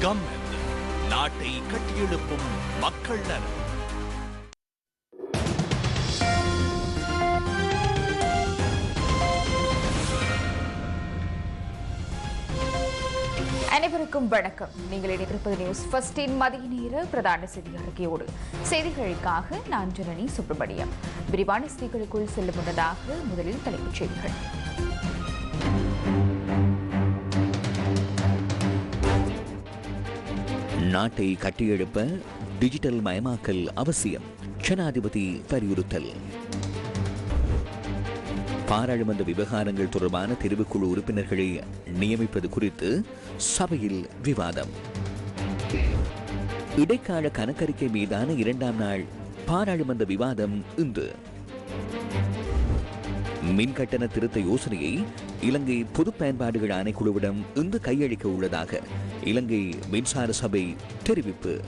Come நாட்டை கட்டியெழுப்பும் மக்கள் நலன். அனைவருக்கும் வணக்கம். நீங்கள் இணைந்திருப்பது நியூஸ் ஃபர்ஸ்டின் மதிய நேர பிரதான செய்தி அறிக்கையோடு செய்திகளுக்காக நான் ஜனனி சுப்பிரமணியம். விரிவான செய்திகளுக்குள் செல்லும் முன்னதாக முதலில் தலைப்புச் செய்திகள். நாட்டை கட்டியெழுப்ப டிஜிட்டல் மயமாக்கல் அவசியம் ஜனாதிபதி வலியுறுத்தல். பாராளுமன்ற விவகாரங்கள் தொடர்பான தெரிவுக்குழு உறுப்பினர்களை நியமிப்பது குறித்து சபையில் விவாதம். இடைக்கால கணக்கறிக்கை மீதான இரண்டாம் நாள் பாராளுமன்ற விவாதம் இன்று. மின்கட்டண திருத்த யோசனையை இலங்கை பொது பயன்பாடுகள் ஆணைக்குழுவிடம் இன்று கையளிக்க உள்ளதாக இலங்கை மின்சார சபை தெரிவிப்பு.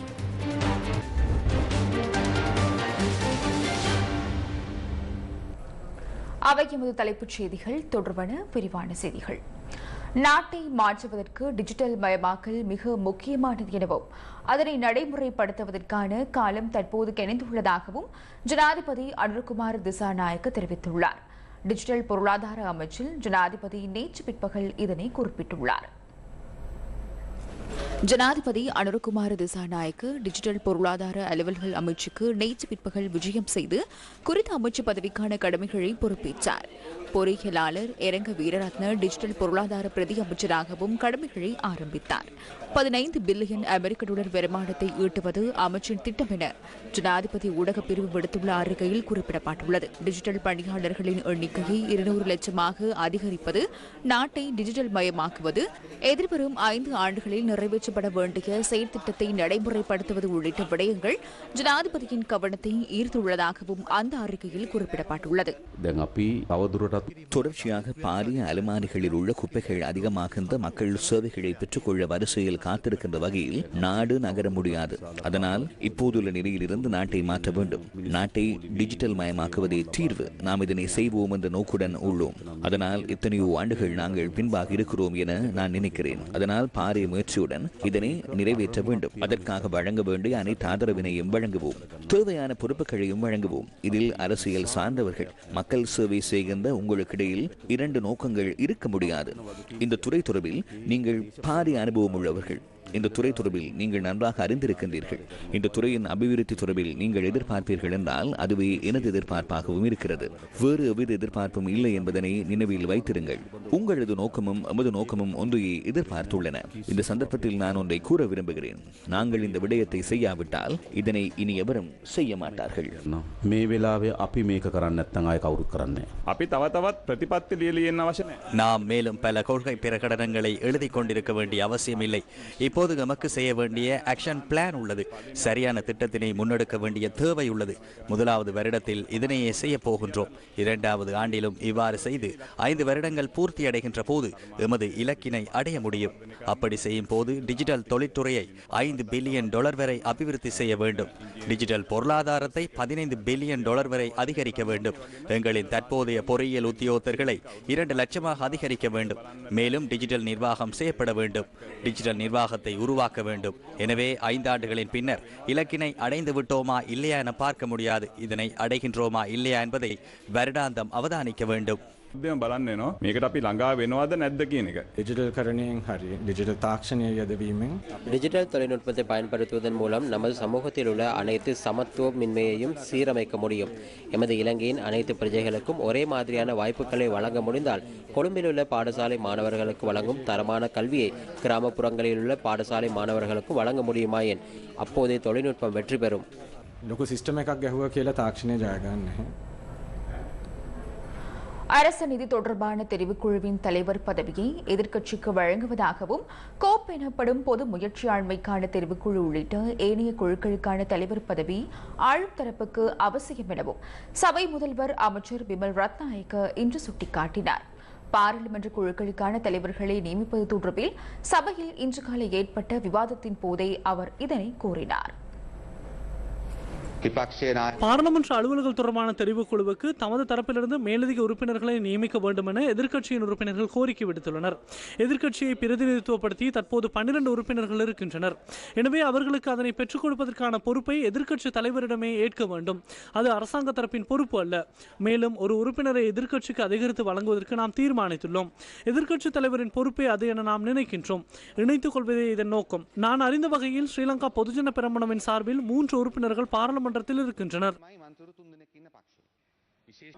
அவை எமது தலைப்புச் செய்திகள். தொடர்பான விரிவான செய்திகள். நாட்டை மாற்றுவதற்கு டிஜிட்டல் மயமாக்கல் மிக முக்கியமானது எனவும் அதனை நடைமுறைப்படுத்துவதற்கான காலம் தற்போது கிணைந்துள்ளதாகவும் ஜனாதிபதி அனுர்குமார் திசாநாயக்க தெரிவித்துள்ளார். டிஜிட்டல் பொருளாதார அமைச்சில் ஜனாதிபதி நேற்று பிற்பகல் இதனை குறிப்பிட்டுள்ளார். ஜனாதிபதி அனுரகுமார திசாநாயக்கு டிஜிட்டல் பொருளாதார அலுவல்கள் அமைச்சுக்கு நேற்று பிற்பகல் விஜயம் செய்து குறித்த அமைச்சு பதவிக்கான கடமைகளை பொறுப்பேற்றார். பொறியியலாளர் இரங்க வீரரத்ன டிஜிட்டல் பொருளாதார பிரதி அமைச்சராகவும் கடமைகளை ஆரம்பித்தார். பதினைந்து பில்லியன் அமெரிக்க டாலர் வருமானத்தை ஈட்டுவது அமைச்சின் திட்டம் என ஜனாதிபதி ஊடகப் பிரிவு விடுத்துள்ள அறிக்கையில் குறிப்பிடப்பட்டுள்ளது. டிஜிட்டல் பணியாளர்களின் எண்ணிக்கையை இருநூறு லட்சமாக அதிகரிப்பது நாட்டை டிஜிட்டல் மயமாக்குவது எதிர்வரும் ஐந்து ஆண்டுகளில் நிறைவேற்றப்பட வேண்டிய செயற்திட்டத்தை நடைமுறைப்படுத்துவது உள்ளிட்ட விடயங்கள் ஜனாதிபதியின் கவனத்தை ஈர்த்துள்ளதாகவும் அந்த அறிக்கையில் குறிப்பிடப்பட்டுள்ளது. தொடர்ச்சியாக பாரிய அலுமாரிகளில் உள்ள குப்பைகள் அதிகமாகின்ற மக்கள் சேவைகளை பெற்றுக்கொள்ள வரிசையில் காத்திருக்கின்ற வகையில் நாடு நகர முடியாது. அதனால் இப்போதுள்ள நிலையில் இருந்து நாட்டை மாற்ற வேண்டும். நாட்டை டிஜிட்டல் மயமாக்குவதே தீர்வு. நாம் இதனை செய்வோம் என்ற நோக்குடன் உள்ளோம். அதனால் இத்தனையோ ஆண்டுகள் நாங்கள் பின்பாக இருக்கிறோம் என நான் நினைக்கிறேன். அதனால் பாரிய முயற்சியுடன் இதனை நிறைவேற்ற வேண்டும். அதற்காக வழங்க வேண்டிய அனைத்து ஆதரவினையும் வழங்குவோம். தேவையான பொறுப்புகளையும் வழங்குவோம். இதில் அரசியல் சார்ந்தவர்கள் மக்கள் சேவை செய்கின்ற உங்களுக்கிடையில் இரண்டு நோக்கங்கள் இருக்க முடியாது. இந்த துறை தொடர்பில் நீங்கள் பாரிய அனுபவம் உள்ளவர்கள். இந்த துறை தொடர்பில் நீங்கள் நன்றாக அறிந்திருக்கின்றீர்கள் இந்த துறையின் அபிவிருத்தி தொடர்பில் நீங்கள் எதிர்பார்ப்பீர்கள் என்றால் அதுவே எனது எதிர்பார்ப்பாகவும் இருக்கிறது வேறு எவ்வித எதிர்பார்ப்பும் இல்லை என்பதனை நினைவில் வைத்திருங்கள் உங்களது நோக்கமும் எமது நோக்கமும் ஒன்றையே எதிர்பார்த்துள்ளன இந்த சந்தர்ப்பத்தில் நான் ஒன்றை கூற விரும்புகிறேன் நாங்கள் இந்த விடயத்தை செய்யாவிட்டால் இதனை இனி எவரும் செய்ய மாட்டார்கள் මේ වෙලාවේ අපි මේක කරන්න නැත්තං අය කවුරුත් කරන්නේ. අපි තව තවත් ප්‍රතිපත්ති ලියලියෙන් අවශ්‍ය නැහැ. நாம் மேலும் பல கொள்கை பிரகடனங்களை எழுதிக் கொண்டிருக்க வேண்டிய அவசியமில்லை இப்போது நமக்கு செய்ய வேண்டிய ஆக்ஷன் பிளான் உள்ளது. சரியான திட்டத்தினை முன்னெடுக்க வேண்டிய தேவை உள்ளது. முதலாவது வருடத்தில் இதனையே செய்ய போகின்றோம். இரண்டாவது ஆண்டிலும் இவ்வாறு செய்து ஐந்து வருடங்கள் பூர்த்தி அடைகின்ற போது எமது இலக்கினை அடைய முடியும். அப்படி செய்யும் போது டிஜிட்டல் தொழிற்துறையை ஐந்து பில்லியன் டாலர் வரை அபிவிருத்தி செய்ய வேண்டும். டிஜிட்டல் பொருளாதாரத்தை பதினைந்து பில்லியன் டாலர் வரை அதிகரிக்க வேண்டும். எங்களின் தற்போதைய பொறியியல் உத்தியோகத்தர்களை இரண்டு லட்சமாக அதிகரிக்க வேண்டும். மேலும் டிஜிட்டல் நிர்வாகம் செய்யப்பட வேண்டும். டிஜிட்டல் நிர்வாகத்தை உருவாக்க வேண்டும். எனவே ஐந்தாண்டுகளின் பின்னர் இலக்கினை அடைந்து விட்டோமா இல்லையா என பார்க்க முடியாது. இதனை அடைகின்றோமா இல்லையா என்பதை வருடாந்தம் அவதானிக்க வேண்டும். දෙම බලන්න නවා මේකට අපි ළඟා වෙනවාද නැද්ද කියන එක. ඩිජිටල් කරණයෙන් හරි ඩිජිටල් තාක්ෂණය යදවීමෙන් டிஜிட்டல் தொழில்நுட்பத்தை பயன்படுத்துவதன் மூலம் நமது சமூகத்தில் உள்ள அனைத்து சமத்துவமின்மையையும் சீரமைக்க முடியும் எமது இலங்கையின் அனைத்து பிரஜைகளுக்கும் ஒரே மாதிரியான வாய்ப்புகளை வழங்க முடிந்தால் கொழும்பில் உள்ள பாடசாலை மாணவர்களுக்கு வழங்கும் தரமான கல்வியை கிராமப்புறங்களில் உள்ள பாடசாலை மாணவர்களுக்கும் வழங்க முடியுமாயின் அப்போதே தொழில்நுட்பம் வெற்றி பெறும் ලොකු සිිස්ටම එකක් ගැහුව කියලා තාක්ෂණය ජයගන්න அரசு நிதி தொடர்பான தெரிவுக்குழுவின் தலைவர் பதவியை எதிர்க்கட்சிக்கு வழங்குவதாகவும் கோப் எனப்படும் பொது முயற்சியாண்மைக்கான தெரிவுக்குழு உள்ளிட்ட ஏனைய குழுக்களுக்கான தலைவர் பதவி ஆளும் தரப்புக்கு அவசியம் எனவும் சபை முதல்வர் அமைச்சர் விமல் ரத்நாயக்க இன்று சுட்டிக்காட்டினார். பாராளுமன்ற குழுக்களுக்கான தலைவர்களை நியமிப்பது தொடர்பில் சபையில் இன்று காலை ஏற்பட்ட விவாதத்தின் போதே அவர் இதனை கூறினார். பாராளுமன்ற அலுவல்கள் தொடர்பான தெரிவுக்குழுவுக்கு தமது தரப்பிலிருந்து மேலதிக உறுப்பினர்களை நியமிக்க வேண்டும் என எதிர்க்கட்சியின் உறுப்பினர்கள் கோரிக்கை விடுத்துள்ளனர். எதிர்க்கட்சியை பிரதிநிதித்துவப்படுத்தி தற்போது பன்னிரண்டு உறுப்பினர்கள் இருக்கின்றனர். எனவே அவர்களுக்கு அதனை பெற்றுக் கொடுப்பதற்கான பொறுப்பை எதிர்க்கட்சி தலைவரிடமே ஏற்க வேண்டும். அது அரசாங்க தரப்பின் பொறுப்பு அல்ல. மேலும் ஒரு உறுப்பினரை எதிர்க்கட்சிக்கு அதிகரித்து வழங்குவதற்கு நாம் தீர்மானித்துள்ளோம். எதிர்க்கட்சி தலைவரின் பொறுப்பே அது என நாம் நினைக்கின்றோம். இணைத்துக் கொள்வதே இதன் நோக்கம். நான் அறிந்த வகையில் ஸ்ரீலங்கா பொதுஜன பெரமுனவின் சார்பில் மூன்று உறுப்பினர்கள் பாராளுமன்றத்தில் இருக்கின்றனர்.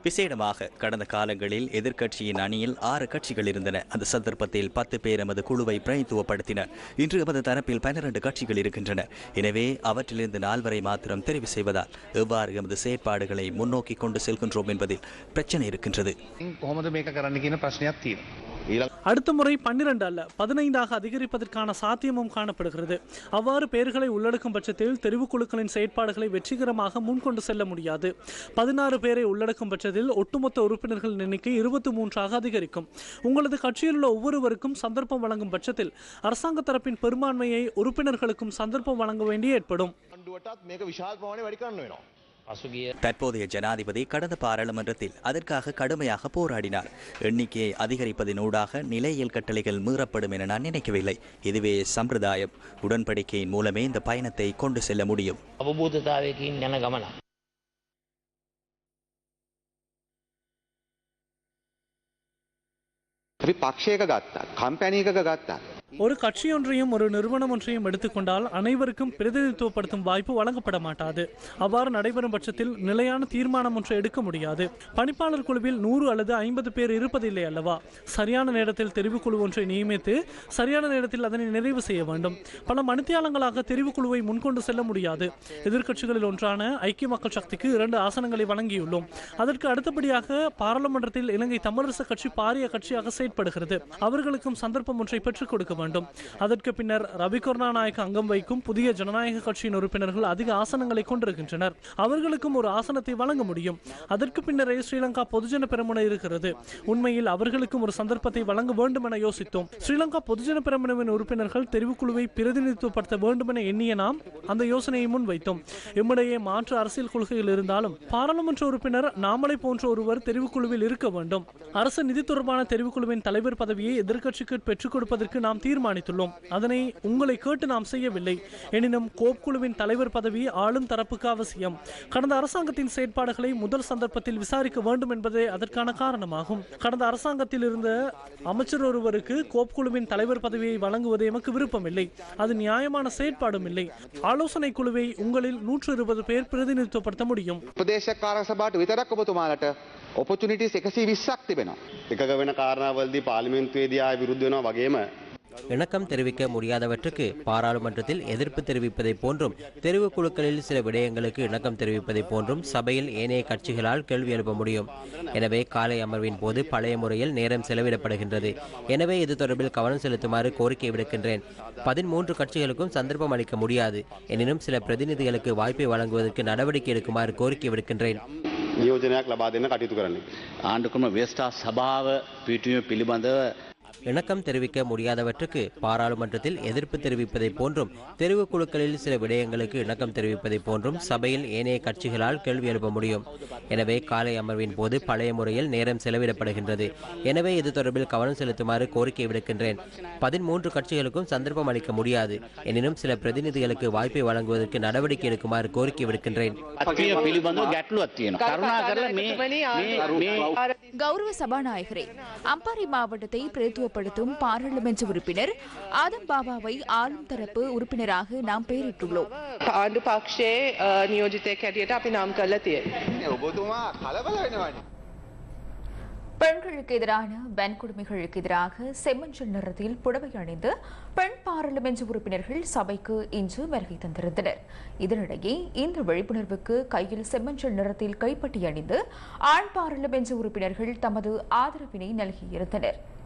விசேடமாக கடந்த காலங்களில் எதிர்க்கட்சியின் அணியில் ஆறு கட்சிகள் இருந்தன. அந்த சந்தர்ப்பத்தில் பத்து பேர் எமது குழுவை பிரதித்துவப்படுத்தினர் இன்று எமது தரப்பில் பன்னிரண்டு கட்சிகள் இருக்கின்றன. எனவே அவற்றிலிருந்து நால்வரை மாத்திரம் தெரிவு செய்வதால் எவ்வாறு எமது செயற்பாடுகளை முன்னோக்கி கொண்டு செல்கின்றோம் என்பதில் பிரச்சனை இருக்கின்றது. அடுத்த முறை பன்னிரண்டு அல்ல பதினைந்தாக அதிகரிப்பதற்கான சாத்தியமும் காணப்படுகிறது. அவ்வாறு பெயர்களை உள்ளடக்கும் பட்சத்தில் தெரிவுக்குழுக்களின் செயற்பாடுகளை வெற்றிகரமாக முன்கொண்டு செல்ல முடியாது. பதினாறு பேரை உள்ளடக்கும் பட்சத்தில் ஒட்டுமொத்த உறுப்பினர்களின் எண்ணிக்கை இருபத்தி மூன்றாக அதிகரிக்கும். உங்களது கட்சியில் உள்ள ஒவ்வொருவருக்கும் சந்தர்ப்பம் வழங்கும் பட்சத்தில் அரசாங்க தரப்பின் பெரும்பான்மையை உறுப்பினர்களுக்கும் சந்தர்ப்பம் வழங்க வேண்டிய ஏற்படும். ආණ්ඩුවටත් මේක විශාල් ප්‍රමාණය වැඩි කරන්න වෙනවා. தற்போதைய ஜனாதிபதி கடந்த பாராளுமன்றத்தில் அதற்காக கடுமையாக போராடினார் எண்ணிக்கையை அதிகரிப்பதனூடாக நிலையியல் கட்டளைகள் மீறப்படும் என நான் நினைக்கவில்லை இதுவே சம்பிரதாயம் உடன்படிக்கையின் மூலமே இந்த பயணத்தை கொண்டு செல்ல முடியும் අවබෝධතාවයකින් යන ගමන. අපි පක්ෂයක ගත්තා කම්පැනීකක ගත්තා. ஒரு கட்சியொன்றையும் ஒரு நிறுவனம் ஒன்றையும் எடுத்துக்கொண்டால் அனைவருக்கும் பிரதிநிதித்துவப்படுத்தும் வாய்ப்பு வழங்கப்பட மாட்டாது அவ்வாறு நடைபெறும் பட்சத்தில் நிலையான தீர்மானம் ஒன்றை எடுக்க முடியாது. பணிப்பாளர் குழுவில் நூறு அல்லது ஐம்பது பேர் இருப்பதில்லை அல்லவா? சரியான நேரத்தில் தெரிவுக்குழு ஒன்றை நியமித்து சரியான நேரத்தில் அதனை நிறைவு செய்ய வேண்டும். பல மணித்தியாலங்களாக தெரிவுக்குழுவை முன்கொண்டு செல்ல முடியாது. எதிர்க்கட்சிகளில் ஒன்றான ஐக்கிய மக்கள் சக்திக்கு இரண்டு ஆசனங்களை வழங்கியுள்ளோம். அதற்கு அடுத்தபடியாக பாராளுமன்றத்தில் இலங்கை தமிழரசு கட்சி பாரிய கட்சியாக செயற்படுகிறது. அவர்களுக்கும் சந்தர்ப்பம் ஒன்றை பெற்றுக் கொடுக்க வேண்டும். அதற்கு பின்னர் ரவி கருணாநாயக் அங்கம் வைக்கும் புதிய ஜனநாயக கட்சியின் உறுப்பினர்கள் அதிக ஆசனங்களை கொண்டிருக்கின்றனர். அவர்களுக்கும் ஒரு ஆசனத்தை வழங்க முடியும். அதற்கு பின்னரே ஸ்ரீலங்கா பொதுஜன பெரமுன இருக்கிறது. உண்மையில் அவர்களுக்கும் ஒரு சந்தர்ப்பத்தை வழங்க வேண்டும் என யோசித்தோம். ஸ்ரீலங்கா பொதுஜன பெருமனவின் உறுப்பினர்கள் தெரிவுக்குழுவை பிரதிநிதித்துவப்படுத்த வேண்டும் என எண்ணிய நாம் அந்த யோசனையை முன்வைத்தோம். எம்மிடையே மாற்று அரசியல் கொள்கைகள் இருந்தாலும் பாராளுமன்ற உறுப்பினர் நாமலை போன்ற ஒருவர் தெரிவுக்குழுவில் இருக்க வேண்டும். அரசு நிதி தொடர்பான தெரிவுக்குழுவின் தலைவர் பதவியை எதிர்க்கட்சிக்கு பெற்றுக் கொடுப்பதற்கு நாம் தீர்மானித்துள்ளோம் அதனை உங்களை கேட்டு நாம் செய்யவில்லை எனினும் கோப் குழுவின் தலைவர் பதவி ஆளும் தரப்புக்கு அவசியம் கடந்த அரசாங்கத்தின் செயற்பாடுகளை முதல் சந்தர்ப்பத்தில் விசாரிக்க வேண்டும் என்பதே அதற்கான காரணமாகும் கடந்த அரசாங்கத்தில் இருந்த அமைச்சர் ஒருவருக்கு கோப் குழுவின் தலைவர் பதவியை வழங்குவது எமக்கு விருப்பமில்லை அது நியாயமான செயற்பாடும் இல்லை ஆலோசனை குழுவை உங்களில் நூற்று இருபது பேர் பிரதிநிதித்துவப்படுத்த முடியும் උපදේශකාර සභාවට විතරක් ඔබතුමාලට ඔපචුනිටිස් එකසී විස්සක් තිබෙනවා. එකක වෙන කාරණාවලදී පාර්ලිමේන්තුවේදී ආය විරුද්ධ වෙනවා වගේම இணக்கம் தெரிவிக்க முடியாதவற்றுக்கு பாராளுமன்றத்தில் எதிர்ப்பு தெரிவிப்பதைப் போன்றும் தெரிவுக்குழுக்களில் சில விடயங்களுக்கு இணக்கம் தெரிவிப்பதைப் போன்றும் சபையில் ஏனைய கட்சிகளால் கேள்வி எழுப்ப முடியும் எனவே காலை அமர்வின் போது பழைய முறையில் நேரம் செலவிடப்படுகின்றது எனவே இது தொடர்பில் கவனம் செலுத்துமாறு கோரிக்கை விடுக்கின்றேன் பதிமூன்று கட்சிகளுக்கும் சந்தர்ப்பம் அளிக்க முடியாது எனினும் சில பிரதிநிதிகளுக்கு வாய்ப்பை வழங்குவதற்கு நடவடிக்கை எடுக்குமாறு கோரிக்கை விடுக்கின்றேன் නියෝජනයක් ලබා දෙන්න කටයුතු කරන්න. ආණ්ඩුක්‍රම ව්‍යස්ථා සභාව පිටුවීම පිළිබඳව இணக்கம் தெரிவிக்க முடியாதவற்றுக்கு பாராளுமன்றத்தில் எதிர்ப்பு தெரிவிப்பதை போன்றும் தெரிவு குழுக்களில் சில விடயங்களுக்கு இணக்கம் தெரிவிப்பதை போன்றும் சபையில் ஏனைய கட்சிகளால் கேள்வி எழுப்ப முடியும். எனவே காலை அமர்வின் போது பழைய முறையில் நேரம் செலவிடப்படுகின்றது. எனவே இது தொடர்பில் கவனம் செலுத்துமாறு கோரிக்கை விடுக்கின்றேன். பதிமூன்று கட்சிகளுக்கும் சந்தர்ப்பம் அளிக்க முடியாது. எனினும் சில பிரதிநிதிகளுக்கு வாய்ப்பை வழங்குவதற்கு நடவடிக்கை எடுக்குமாறு கோரிக்கை விடுக்கின்றேன். கௌரவ சபாநாயகரே அம்பாறை மாவட்டத்தை பிரதி பிரதித்துவப்படுத்தும் பாராளுமன்ற உறுப்பினர் ஆதம் பாபாவை ஆளும் தரப்பு உறுப்பினராக நாம் பெயரிட்டுள்ளோம் ආණ්ඩු පක්ෂයේ නියෝජිතයක් හැටියට අපි නම් කරලා තියෙනවා. ඔබතුමා කලබල වෙනවානේ. பெண்களுக்கு எதிரான வன்கொடுமைகளுக்கு எதிராக செம்மஞ்சள் நிறத்தில் புடவை அணிந்து பெண் பாராளுமன்ற உறுப்பினர்கள் சபைக்கு இன்று வருகை தந்திருந்தனர் இதனிடையே இந்த விழிப்புணர்வுக்கு கையில் செம்மஞ்சள் நிறத்தில் கைப்பட்டி அணிந்து ஆண் பாராளுமன்ற உறுப்பினர்கள் தமது ஆதரவினை நல்கியிருந்தனர் කතානායකතුමා ඔරෙන්ජ්ද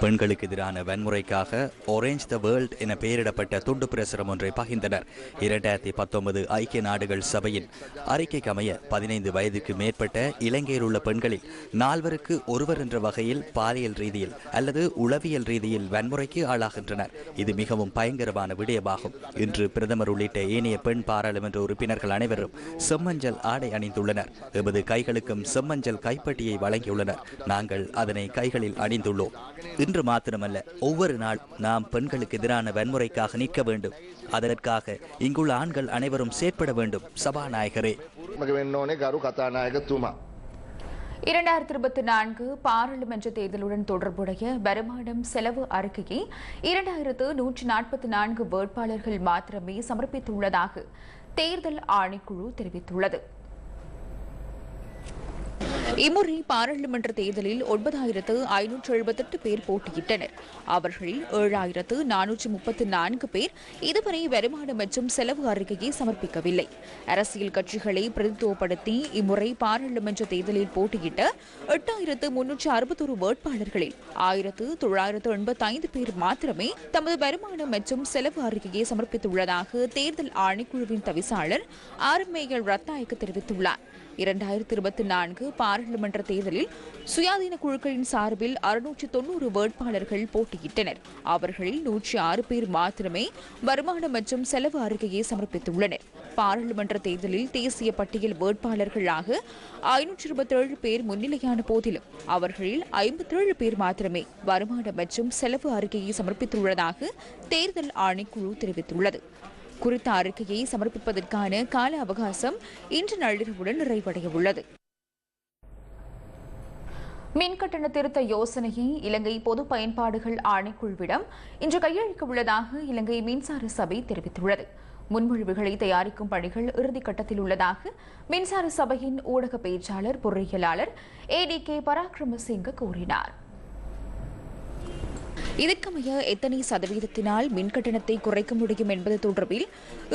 பெண்களுக்கு எதிரான வன்முறைக்காக ஒரேஞ்ச் த வேர்ல்ட் என பெயரிடப்பட்ட துண்டு பிரசுரம் ஒன்றை பகிர்ந்தனர். இரண்டாயிரத்தி பத்தொன்பது ஐக்கிய நாடுகள் சபையின் அறிக்கைக்கு அமைய பதினைந்து வயதுக்கு மேற்பட்ட இலங்கையில் உள்ள பெண்களில் நால்வருக்கு ஒருவர் என்ற வகையில் பாலியல் ரீதியில் அல்லது உளவியல் ரீதியில் வன்முறைக்கு ஆளாகின்றனர். இது மிகவும் பயங்கரமான விடயமாகும். இன்று பிரதமர் உள்ளிட்ட ஏனைய பெண் பாராளுமன்ற உறுப்பினர்கள் அனைவரும் செம்மஞ்சள் ஆடை அணிந்துள்ளனர். எமது கைகளுக்கும் செம்மஞ்சள் கைப்பட்டியை வழங்கியுள்ளனர். நாங்கள் அதனை கைகளில் அணிந்துள்ளோம். இன்று மாத்திரமல்ல ஒவ்வொரு நாள் நாம் பெண்களுக்கு எதிரான வன்முறைக்காக நிற்க வேண்டும். அதற்காக இங்குள்ள ஆண்கள் அனைவரும் செயற்பட வேண்டும். சபாநாயகரே. இரண்டாயிரத்தி இருபத்தி நான்கு பாராளுமன்ற தேர்தலுடன் தொடர்புடைய வருமானம் செலவு அறிக்கையை இரண்டாயிரத்து நூற்றி நாற்பத்தி நான்கு வேட்பாளர்கள் மாத்திரமே சமர்ப்பித்துள்ளதாக தேர்தல் ஆணைக்குழு தெரிவித்துள்ளது. இம்முறை பாராளுமன்ற தேர்தலில் ஒன்பதாயிரத்து ஐநூற்று எழுபத்தெட்டு பேர் போட்டியிட்டனர். அவர்களில் ஏழாயிரத்து நானூற்று முப்பத்து நான்கு பேர் இதுவரை வருமானம் மற்றும் செலவு அறிக்கையை சமர்ப்பிக்கவில்லை. அரசியல் கட்சிகளை பிரதித்துவப்படுத்தி இம்முறை பாராளுமன்ற தேர்தலில் போட்டியிட்ட எட்டாயிரத்து முன்னூற்று அறுபத்தொரு வேட்பாளர்களில் ஆயிரத்து தொள்ளாயிரத்து எண்பத்தைந்து பேர் மாத்திரமே தமது வருமானம் மற்றும் செலவு அறிக்கையை சமர்ப்பித்துள்ளதாக தேர்தல் ஆணைக்குழுவின் தவிசாளர் ஆர் மேயல் தெரிவித்துள்ளார். இரண்டாயிரத்தி இருபத்தி நான்கு பாராளுமன்ற தேர்தலில் சுயாதீன குழுக்களின் சார்பில் அறுநூற்று தொன்னூறு வேட்பாளர்கள் போட்டியிட்டனர். அவர்களில் நூற்றி ஆறு பேர் மாத்திரமே வருமானம் மற்றும் செலவு அறிக்கையை சமர்ப்பித்துள்ளனர். பாராளுமன்ற தேர்தலில் தேசிய பட்டியல் வேட்பாளர்களாக ஐநூற்று இருபத்தேழு பேர் முன்னிலையான போதிலும் அவர்களில் ஐம்பத்தேழு பேர் மாத்திரமே வருமானம் மற்றும் செலவு அறிக்கையை சமர்ப்பித்துள்ளதாக தேர்தல் ஆணைக்குழு தெரிவித்துள்ளது. குறித்த அறிக்கையை சமர்ப்பிப்பதற்கான கால அவகாசம் இன்று நள்ளிரவுடன் நிறைவடைய உள்ளது மின்கட்டண திருத்த யோசனையை இலங்கை பொது பயன்பாடுகள் ஆணைக்குழுவிடம் இன்று கையளிக்க உள்ளதாக இலங்கை மின்சார சபை தெரிவித்துள்ளது. முன்மொழிவுகளை தயாரிக்கும் பணிகள் இறுதிக்கட்டத்தில் உள்ளதாக மின்சார சபையின் ஊடக பேச்சாளர் பொறியியலாளர் ஏ டி கே பராக்கிரமசிங்க கூறினார். இதற்கமைய எத்தனை சதவீதத்தினால் மின் கட்டணத்தை குறைக்க முடியும் என்பது தொடர்பில்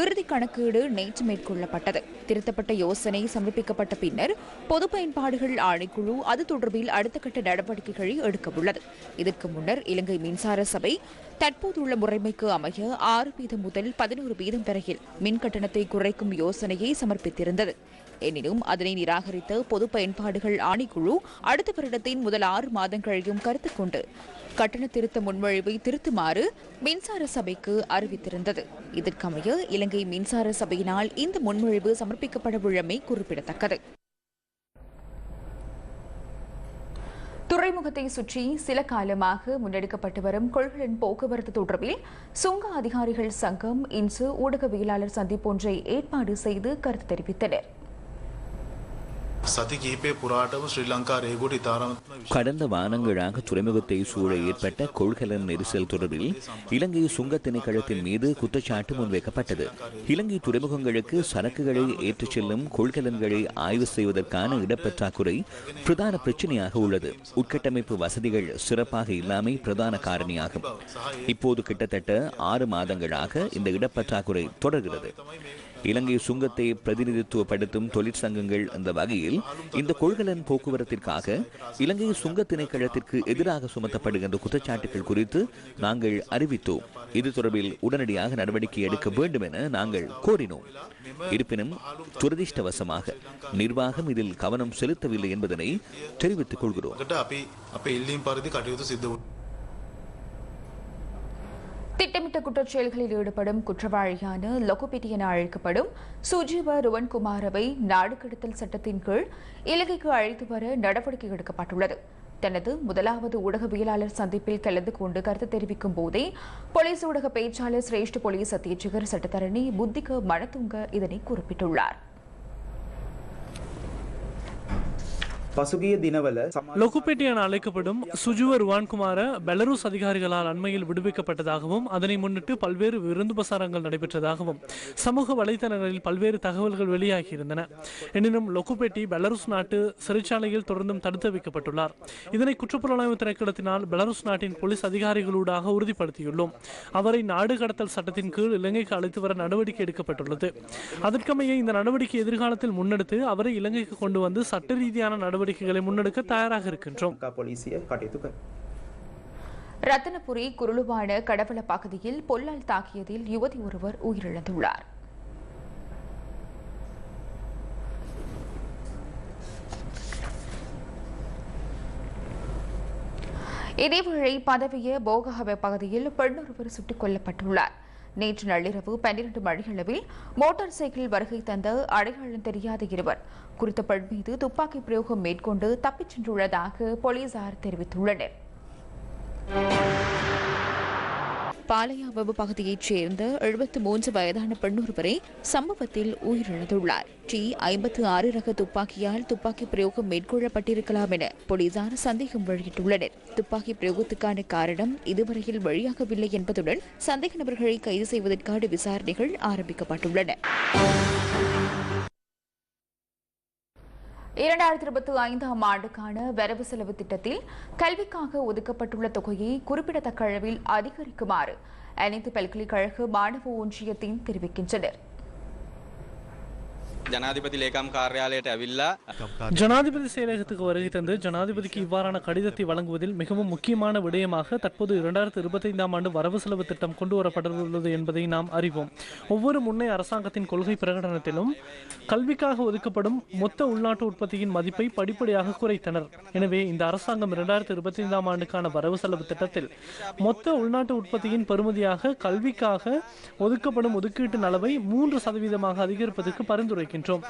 இறுதி கணக்கீடு நேற்று மேற்கொள்ளப்பட்டது. திருத்தப்பட்ட யோசனை சமர்ப்பிக்கப்பட்ட பின்னர் பொது பயன்பாடுகள் ஆணைக்குழு அது தொடர்பில் அடுத்த கட்ட நடவடிக்கைகளை எடுக்கவுள்ளது. இதற்கு முன்னர் இலங்கை மின்சார சபை தற்போதுள்ள முறைமைக்கு அமைய ஆறு வீதம் முதல் பதினோரு வீதம் வரையில் மின் கட்டணத்தை குறைக்கும் யோசனையை சமர்ப்பித்திருந்தது. எனினும் அதனை நிராகரித்த பொது பயன்பாடுகள் ஆணைக்குழு அடுத்த வருடத்தின் முதல் ஆறு மாதங்களையும் கருத்து கொண்டு கட்டண திருத்த முன்மொழிவை திருத்துமாறு மின்சார சபைக்கு அறிவித்திருந்தது. இதற்கமைய இலங்கை மின்சார சபையினால் இந்த முன்மொழிவு சமர்ப்பிக்கப்படவுள்ளமை குறிப்பிடத்தக்கது. துறைமுகத்தை சுற்றி சில காலமாக முன்னெடுக்கப்பட்டு வரும் கொள்கலன் போக்குவரத்து தொடர்பில் சுங்க அதிகாரிகள் சங்கம் இன்று ஊடகவியலாளர் சந்திப்பு ஒன்றை ஏற்பாடு செய்து கருத்து தெரிவித்தனர். கடந்த வாரங்களாக துறைமுகத்தை சூழ ஏற்பட்ட கொள்கலன் நெரிசல் தொடர்பில் இலங்கை சுங்க திணைக்களத்தின் மீது குற்றச்சாட்டு முன்வைக்கப்பட்டது. இலங்கை துறைமுகங்களுக்கு சரக்குகளை ஏற்றிச் செல்லும் கொள்கலன்களை ஆய்வு செய்வதற்கான இடப்பற்றாக்குறை பிரதான பிரச்சனையாக உள்ளது. உட்கட்டமைப்பு வசதிகள் சிறப்பாக இல்லாமை பிரதான காரணியாகும். இப்போது கிட்டத்தட்ட ஆறு மாதங்களாக இந்த இடப்பற்றாக்குறை தொடர்கிறது. இலங்கை சுங்கத்தை பிரதிநிதித்துவப்படுத்தும் தொழிற்சங்கங்கள் அந்த வகையில் இந்த கொள்கலன் போக்குவரத்திற்காக இலங்கை சுங்க திணைக்களத்திற்கு எதிராக சுமத்தப்படுகின்ற குற்றச்சாட்டுகள் குறித்து நாங்கள் அறிவித்தோம். இது தொடர்பில் உடனடியாக நடவடிக்கை எடுக்க வேண்டும் என நாங்கள் கோரினோம். இருப்பினும் துரதிருஷ்டவசமாக நிர்வாகம் இதில் கவனம் செலுத்தவில்லை என்பதனை தெரிவித்துக் கொள்கிறோம். திட்டமிட்ட குற்றச்செயல்களில் ஈடுபடும் குற்றவாளியான லொகோபெட்டி என அழைக்கப்படும் சுஜீவ ருவன்குமாரவை நாடு கடத்தல் சட்டத்தின் கீழ் இலங்கைக்கு அழைத்து வர நடவடிக்கை எடுக்கப்பட்டுள்ளது. தனது முதலாவது ஊடகவியலாளர் சந்திப்பில் கலந்து கொண்டு கருத்து தெரிவிக்கும் போதே போலீஸ் ஊடக பேச்சாளர் சிரேஷ்ட போலீஸ் அத்தியட்சகர் சட்டத்தரணி புத்திக மணத்துங்க இதனை குறிப்பிட்டுள்ளார். பசுகிய தினவல லொகுப்பேட்டை என அழைக்கப்படும் சுஜுவர் வான்குமார பெலரூஸ் அதிகாரிகளால் அண்மையில் விடுவிக்கப்பட்டதாகவும் அதனை முன்னிட்டு பல்வேறு விருந்து பிரசாரங்கள் நடைபெற்றதாகவும் சமூக வலைதளங்களில் பல்வேறு தகவல்கள் வெளியாகியிருந்தன. எனினும் லொகுப்பேட்டி பெலரூஸ் நாட்டு சிறைச்சாலையில் தொடர்ந்தும் தடுத்து வைக்கப்பட்டுள்ளார். இதனை குற்றப்புலனாய்வு திரைக்களத்தினால் பெலரூஸ் நாட்டின் போலீஸ் அதிகாரிகளூடாக உறுதிப்படுத்தியுள்ளோம். அவரை நாடு கடத்தல் சட்டத்தின் கீழ் இலங்கைக்கு அழைத்து வர நடவடிக்கை எடுக்கப்பட்டுள்ளது. அதற்கமைய இந்த நடவடிக்கை எதிர்காலத்தில் முன்னெடுத்து அவரை இலங்கைக்கு கொண்டு வந்து சட்ட ரீதியான நடவடிக்கை நடவடிக்கைகளை முன்னெடுக்க தயாராக இருக்கின்றோம். ரத்தனபுரி குருளுவாட கடவள பகுதியில் பொல்லால் தாக்கியதில் யுவதி ஒருவர் உயிரிழந்துள்ளார். இதேவேளை பதவிய போகஹப பகுதியில் பெண்ணொருவர் சுட்டுக் கொல்லப்பட்டுள்ளார். நேற்று நள்ளிரவு பன்னிரண்டு மணியளவில் மோட்டார் சைக்கிள் வருகை தந்த அடையாளம் தெரியாத இருவர் குறித்த பெண் மீது துப்பாக்கி பிரயோகம் மேற்கொண்டு தப்பிச் சென்றுள்ளதாக போலீசார் தெரிவித்துள்ளனர். பாளையாவபு பகுதியைச் சேர்ந்த எழுபத்து மூன்று வயதான பெண்ணொருவரை சம்பவத்தில் உயிரிழந்துள்ளார். டி ஐம்பத்து ஆறு ரக துப்பாக்கியால் துப்பாக்கி பிரயோகம் மேற்கொள்ளப்பட்டிருக்கலாம் என போலீசார் சந்தேகம் வெளியிட்டுள்ளனர். துப்பாக்கி பிரயோகத்துக்கான காரணம் இதுவரையில் வெளியாகவில்லை என்பதுடன் சந்தேக நபர்களை கைது செய்வதற்கான விசாரணைகள் ஆரம்பிக்கப்பட்டுள்ளன. இரண்டாயிரத்தி இருபத்தி ஐந்தாம் ஆண்டுக்கான வரவு செலவு திட்டத்தில் கல்விக்காக ஒதுக்கப்பட்டுள்ள தொகையை குறிப்பிடத்தக்க அளவில் அதிகரிக்குமாறு அனைத்து பல்கலைக்கழக மாணவ ஒன்றியத்தின் தெரிவிக்கின்றனர். ஜனாதிபதி செயலகத்துக்கு வருகை தந்து ஜனாதிபதிக்கு இவ்வாறான கடிதத்தை வழங்குவதில் மிகவும் முக்கியமான விடயமாக தற்போது இரண்டாயிரத்தி இருபத்தி ஐந்தாம் ஆண்டு வரவு செலவு திட்டம் கொண்டு வரப்பட்டுள்ளது என்பதை நாம் அறிவோம் ஒவ்வொரு முன்னே அரசாங்கத்தின் கொள்கை பிரகடனத்திலும் கல்விக்காக ஒதுக்கப்படும் மொத்த உள்நாட்டு உற்பத்தியின் மதிப்பை படிப்படியாக குறைத்தனர் எனவே இந்த அரசாங்கம் இரண்டாயிரத்தி இருபத்தி ஐந்தாம் ஆண்டுக்கான வரவு செலவு திட்டத்தில் மொத்த உள்நாட்டு உற்பத்தியின் பெறுமதியாக கல்விக்காக ஒதுக்கப்படும் ஒதுக்கீட்டின் அளவை மூன்று சதவீதமாக அதிகரிப்பதற்கு பரிந்துரைக்கின்றனர் பரிந்துரைக்கின்றோம்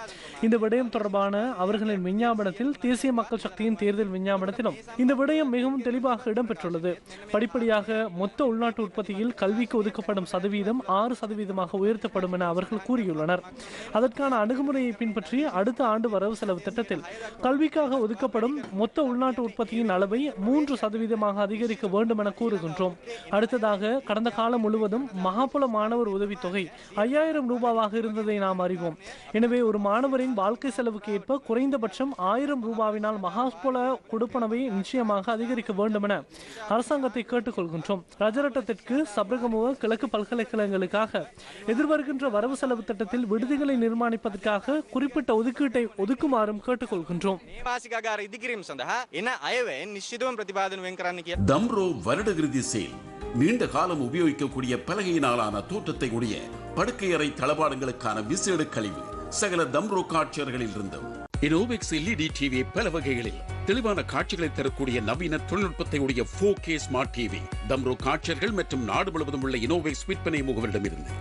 இந்த விடயம் தொடர்பான அவர்களின் விஞ்ஞாபனத்தில் தேசிய மக்கள் சக்தியின் தேர்தல் விஞ்ஞாபனத்திலும் இந்த விடயம் மிகவும் தெளிவாக இடம்பெற்றுள்ளது. படிப்படியாக மொத்த உள்நாட்டு உற்பத்தியில் கல்விக்கு ஒதுக்கப்படும் சதவீதம் ஆறு சதவீதமாக உயர்த்தப்படும் என அவர்கள் கூறியுள்ளனர். அதற்கான அணுகுமுறையை பின்பற்றி அடுத்த ஆண்டு வரவு செலவு திட்டத்தில் கல்விக்காக ஒதுக்கப்படும் மொத்த உள்நாட்டு உற்பத்தியின் அளவை மூன்று சதவீதமாக அதிகரிக்க வேண்டும் என கூறுகின்றோம். அடுத்ததாக கடந்த காலம் முழுவதும் மகாபுல மாணவர் உதவித்தொகை ஐயாயிரம் ரூபாவாக இருந்ததை நாம் அறிவோம். எனவே ஒரு மாணவரின் வாழ்க்கை செலவுக்கு ஏற்ப குறைந்தபட்சம் ஆயிரம் ரூபாவினால் மகாஸ்போல கொடுப்பனவை நிச்சயமாக அதிகரிக்க வேண்டும் என அரசாங்கத்தை கேட்டுக்கொள்கின்றோம். ரஜரட்டத்திற்கு சபரகமுவ கிழக்கு பல்கலைக்கழகங்களுக்காக எதிர்வருகின்ற வரவு செலவு திட்டத்தில் விடுதிகளை நிர்மாணிப்பதற்காக குறிப்பிட்ட ஒதுக்கீட்டை ஒதுக்குமாறும் கேட்டுக்கொள்கின்றோம். தம்ரோ வருடகிருதி சேல் நீண்ட காலம் உபயோகிக்கக்கூடிய பலகையினாலான தோட்டத்தை உடைய படுக்கையறை தளபாடங்களுக்கான விசேட கழிவு. சகல தம்ரோ காட்சியர்களில் இருந்தும் இனோவெக்ஸ் எல்இடி டிவி பல வகைகளில் தெளிவான காட்சிகளை தரக்கூடிய நவீன தொழில்நுட்பத்தை உடைய four K smart TV Damro காட்சியர்கள் மற்றும் நாடு முழுவதும் உள்ள இனோவெக்ஸ் விற்பனை முகவரிடமிருந்து.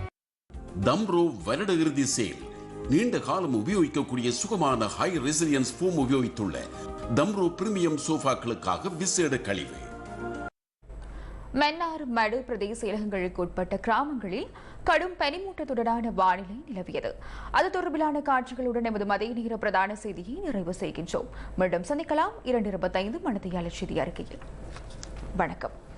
தம்ரோ வருட இறுதி சேல் நீண்ட காலம் உபயோகிக்கக்கூடிய சுகமான ஹை ரெசிலியன்ஸ் ஃபோம் உபயோகித்துள்ள தம்ரோ பிரீமியம் சோஃபாக்களுக்காக விசேட கழிவு. மன்னார் மடு பிரதேச செயலகங்களுக்கு உட்பட்ட கிராமங்களில் கடும் பனிமூட்டத்துடனான வானிலை நிலவியது. அது தொடர்பிலான காட்சிகளுடன் எமது மதிய நேர பிரதான செய்தியை நிறைவு செய்கின்றோம். மீண்டும் சந்திக்கலாம். இரண்டு இருபத்தைந்து மனதையாளர் செய்தி அறிக்கையில். வணக்கம்.